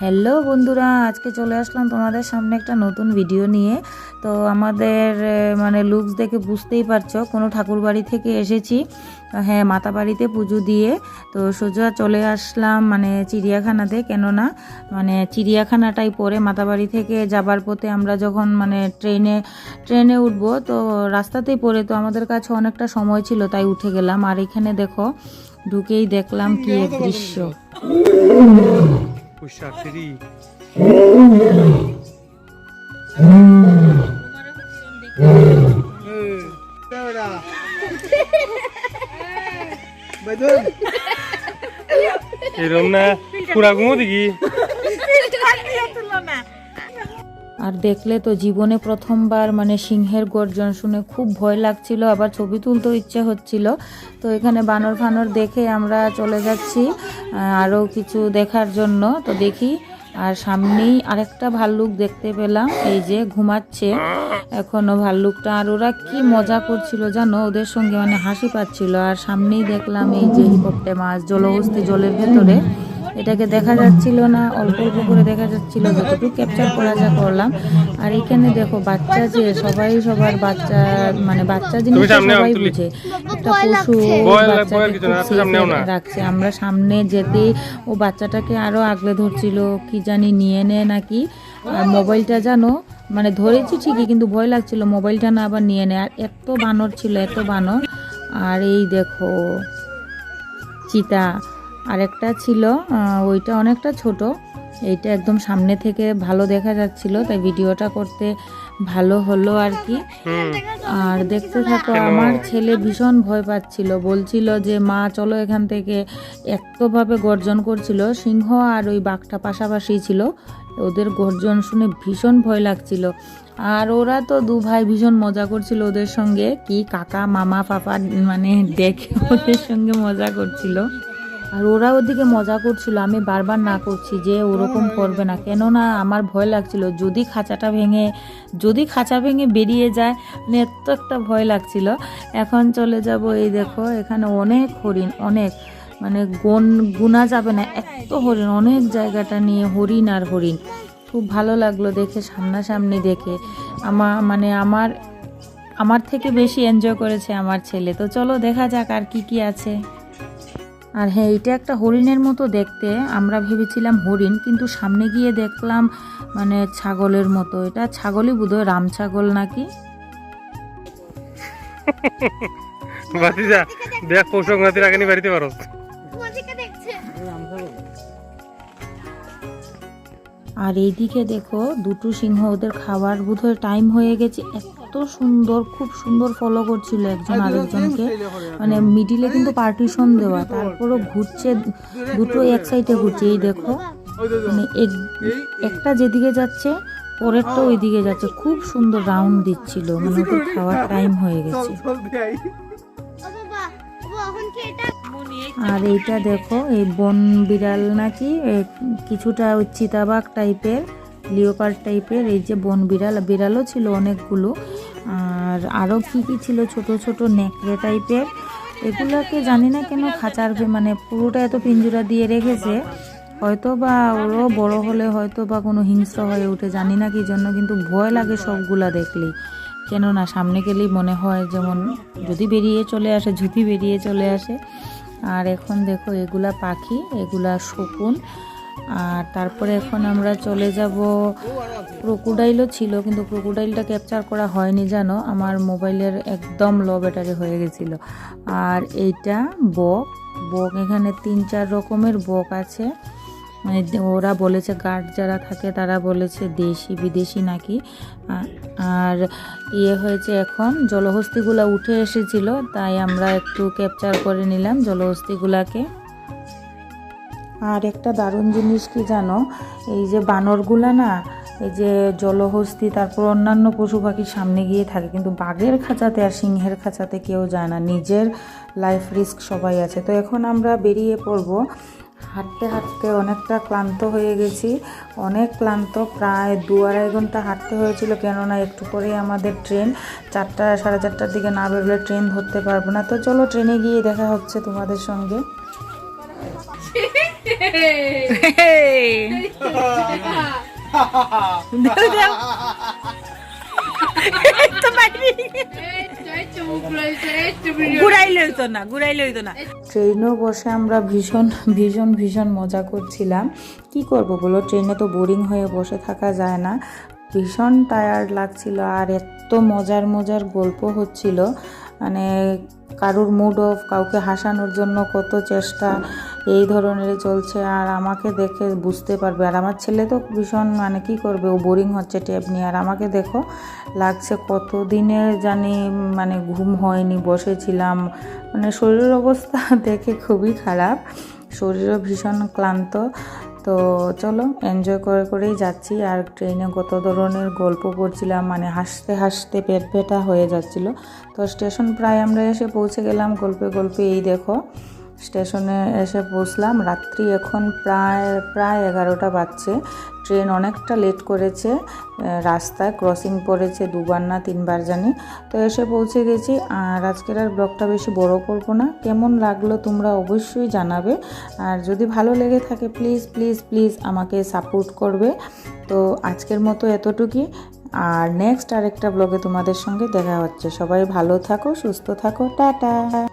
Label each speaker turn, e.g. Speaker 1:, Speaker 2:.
Speaker 1: Hello বন্ধুরা, আজকে চলে আসলাম তোমাদের সামনে একটা নতুন ভিডিও নিয়ে। তো আমাদের মানে লুকস দেখে বুঝতেই পারছ, কোনো ঠাকুর বাড়ি থেকে এসেছি। হ্যাঁ মাতা বাড়িতে পুজো দিয়ে। তো সোজা চলে আসলাম মানে চিড়িয়াখানাতে, কেননা মানে চিড়িয়াখানাটাই পরে মাতাবাড়ি থেকে যাবার পথে আমরা যখন মানে ট্রেনে ট্রেনে উঠবো, তো রাস্তাতেই পড়ে। তো আমাদের কাছে অনেকটা সময় ছিল, তাই উঠে গেলাম। আর এখানে দেখো ঢুকেই দেখলাম কি এক দৃশ্য।
Speaker 2: ফ্রি এরম না পুরা ঘুমো দেখি
Speaker 1: আর দেখলে তো জীবনে প্রথমবার মানে সিংহের গর্জন শুনে খুব ভয় লাগছিল, আবার ছবি তুলতেও ইচ্ছে হচ্ছিল। তো এখানে বানর ফানর দেখে আমরা চলে যাচ্ছি আরও কিছু দেখার জন্য। তো দেখি, আর সামনেই আরেকটা ভাল্লুক দেখতে পেলাম, এই যে ঘুমাচ্ছে। এখনও ভাল্লুকটা, আর ওরা কি মজা করছিল জানো, ওদের সঙ্গে মানে হাসি পাচ্ছিল। আর সামনেই দেখলাম এই যে হিপপটে মাছ, জলহস্তি জলের ভেতরে। এটাকে দেখা যাচ্ছিল না অল্প অল্প করে দেখা যাচ্ছিল যতটুকু ক্যাপচার করা যা করলাম। আর এখানে দেখো বাচ্চা যে সবাই সবার বাচ্চা মানে বাচ্চা জিনিস সবাই বুঝে। একটা পশু
Speaker 2: না, না।
Speaker 1: রাখছে। আমরা সামনে যেতে ও বাচ্চাটাকে আরও আগলে ধরছিল কি জানি নিয়ে নেয় নাকি। আর মোবাইলটা জানো মানে ধরেছি ঠিকই কিন্তু ভয় লাগছিল মোবাইলটা না আবার নিয়ে নেয় আর এত বানর ছিল এত বানর। আর এই দেখো চিতা। আরেকটা ছিল ওইটা অনেকটা ছোট। এইটা একদম সামনে থেকে ভালো দেখা যাচ্ছিল তাই ভিডিওটা করতে ভালো হলো আর কি। আর দেখতে থাকো আমার ছেলে ভীষণ ভয় পাচ্ছিল। বলছিল যে মা চলো এখান থেকে। একভাবে গর্জন করছিল সিংহ আর ওই বাঘটা পাশাপাশি ছিল। ওদের গর্জন শুনে ভীষণ ভয় লাগছিল। আর ওরা তো দু ভাই ভীষণ মজা করছিল ওদের সঙ্গে। কি কাকা মামা পাপা মানে দেখে ওদের সঙ্গে মজা করছিল। আর ওরা ওদিকে মজা করছিল, আমি বারবার না করছি যে ওরকম করবে না। কেননা আমার ভয় লাগছিল, যদি খাঁচাটা ভেঙে, যদি খাঁচা ভেঙে বেরিয়ে যায় মানে এত একটা ভয় লাগছিল। এখন চলে যাব, এই দেখো, এখানে অনেক হরিণ, অনেক। মানে গন, গুনা যাবে না, এত হরিণ, অনেক জায়গাটা নিয়ে হরিণ আর হরিণ। খুব ভালো লাগল দেখে, সামনাসামনি দেখে। আমার মানে আমার আমার থেকে বেশি এনজয় করেছে আমার ছেলে। তো চলো, দেখা যাক আর কি কি আছে। আর হ্যাঁ এটা একটা হরিণের মতো দেখতে। আমরা ভেবেছিলাম হরিণ, কিন্তু সামনে গিয়ে দেখলাম মানে ছাগলের মতো। এটা ছাগলই বোধহয় রাম ছাগল নাকি?
Speaker 2: দেখ পৌষ সংক্রান্তির আগে বাড়িতে পারো।
Speaker 1: আর এইদিকে দেখো দুটো সিংহ ওদের খাবার বোধহয় টাইম হয়ে গেছে। এত সুন্দর খুব সুন্দর ফলো করছিল একজন আরেকজনকে। মানে মিডিলে কিন্তু পার্টিশন দেওয়া তারপরও ঘুরছে দুটো এক সাইডে ঘুরছে এই দেখো। মানে এক- একটা যেদিকে যাচ্ছে পরেরটা ওইদিকে যাচ্ছে। খুব সুন্দর রাউন্ড দিচ্ছিল মানে ওদের খাওয়ার টাইম হয়ে গেছে। আর এইটা দেখো, এই বন বিড়াল নাকি কিছুটা ওই চিতাবাঘ টাইপের লিওপার টাইপের, এই যে বন বিড়াল, বিড়ালও ছিল অনেকগুলো। আর আরও কী কী ছিল, ছোট ছোট নেকড়ে টাইপের। এগুলোকে জানি না কেন খাঁচার মানে পুরোটা এত পিঞ্জুরা দিয়ে রেখেছে। হয়তো বা ওরও বড় হলে হয়তো বা কোনো হিংস্র হয়ে উঠে জানি না কি জন্য, কিন্তু ভয় লাগে সবগুলা দেখলেই। কেননা সামনে গেলেই মনে হয় যেমন যদি বেরিয়ে চলে আসে যদি বেরিয়ে চলে আসে। আর এখন দেখো এগুলা পাখি, এগুলা শকুন। আর তারপরে এখন আমরা চলে যাব। ক্রোকোডাইলও ছিল, কিন্তু ক্রোকোডাইলটা ক্যাপচার করা হয়নি, জানো? আমার মোবাইলের একদম লো ব্যাটারি হয়ে গেছিল। আর এইটা বক। বক, এখানে তিন চার রকমের বক আছে। মানে ওরা বলেছে গার্ড যারা থাকে তারা বলেছে দেশি, বিদেশি নাকি। আর ইয়ে হয়েছে এখন, জলহস্তিগুলা উঠে এসেছিল, তাই আমরা একটু ক্যাপচার করে নিলাম জলহস্তিগুলাকে। আর একটা দারুণ জিনিস কি জানো, এই যে বানরগুলা না, এই যে জলহস্তি, তারপর অন্যান্য পশু পাখির সামনে গিয়ে থাকে, কিন্তু বাঘের খাঁচাতে আর সিংহের খাঁচাতে কেউ যায় না, নিজের লাইফ রিস্ক সবাই আছে। তো এখন আমরা বেরিয়ে পড়ব হাঁটতে হাঁটতে অনেকটা ক্লান্ত হয়ে গেছি। অনেক ক্লান্ত প্রায় দু আড়াই ঘণ্টা হাঁটতে হয়েছিল কেননা একটু পরেই আমাদের ট্রেন চারটা সাড়ে চারটার দিকে না বেরোলে ট্রেন ধরতে পারব না। তো চলো ট্রেনে গিয়ে দেখা হচ্ছে তোমাদের সঙ্গে। ট্রেনেও বসে আমরা ভীষণ ভীষণ ভীষণ মজা করছিলাম। কি করব বলো? ট্রেনে তো বোরিং হয়ে বসে থাকা যায় না। ভীষণ টায়ার্ড লাগছিল আর এত মজার মজার গল্প হচ্ছিল। মানে কারুর মুড অফ কাউকে হাসানোর জন্য কত চেষ্টা। এই ধরনের চলছে আর আমাকে দেখে বুঝতে পারবে। আর আমার ছেলে তো ভীষণ মানে কি করবে? ও বোরিং হচ্ছে ট্যাব নিয়ে। আর আমাকে দেখো, লাগছে কত দিনে জানি মানে ঘুম হয়নি, বসেছিলাম। মানে শরীরের অবস্থা দেখে খুবই খারাপ। শরীরও ভীষণ ক্লান্ত। তো চলো এনজয় করে করেই যাচ্ছি। আর ট্রেনে কত ধরনের গল্প করছিলাম মানে হাসতে হাসতে পেট পেটা হয়ে যাচ্ছিল। তো স্টেশন প্রায় আমরা এসে পৌঁছে গেলাম গল্পে গল্পে। এই দেখো স্টেশনে এসে পৌঁছলাম রাত্রি এখন প্রায় প্রায় এগারোটা বাজছে। ট্রেন অনেকটা লেট করেছে। রাস্তায় ক্রসিং পড়েছে দুবার না তিনবার জানি। তো এসে পৌঁছে গেছি। আর আজকের আর ব্লগটা বেশি বড় করব না। কেমন লাগল তোমরা অবশ্যই জানাবে। আর যদি ভালো লেগে থাকে প্লিজ প্লিজ প্লিজ আমাকে সাপোর্ট করবে। তো আজকের মতো এতটুকুই। আর নেক্সট আরেকটা ব্লগে তোমাদের সঙ্গে দেখা হচ্ছে। সবাই ভালো থাকো, সুস্থ থাকো। টাটা!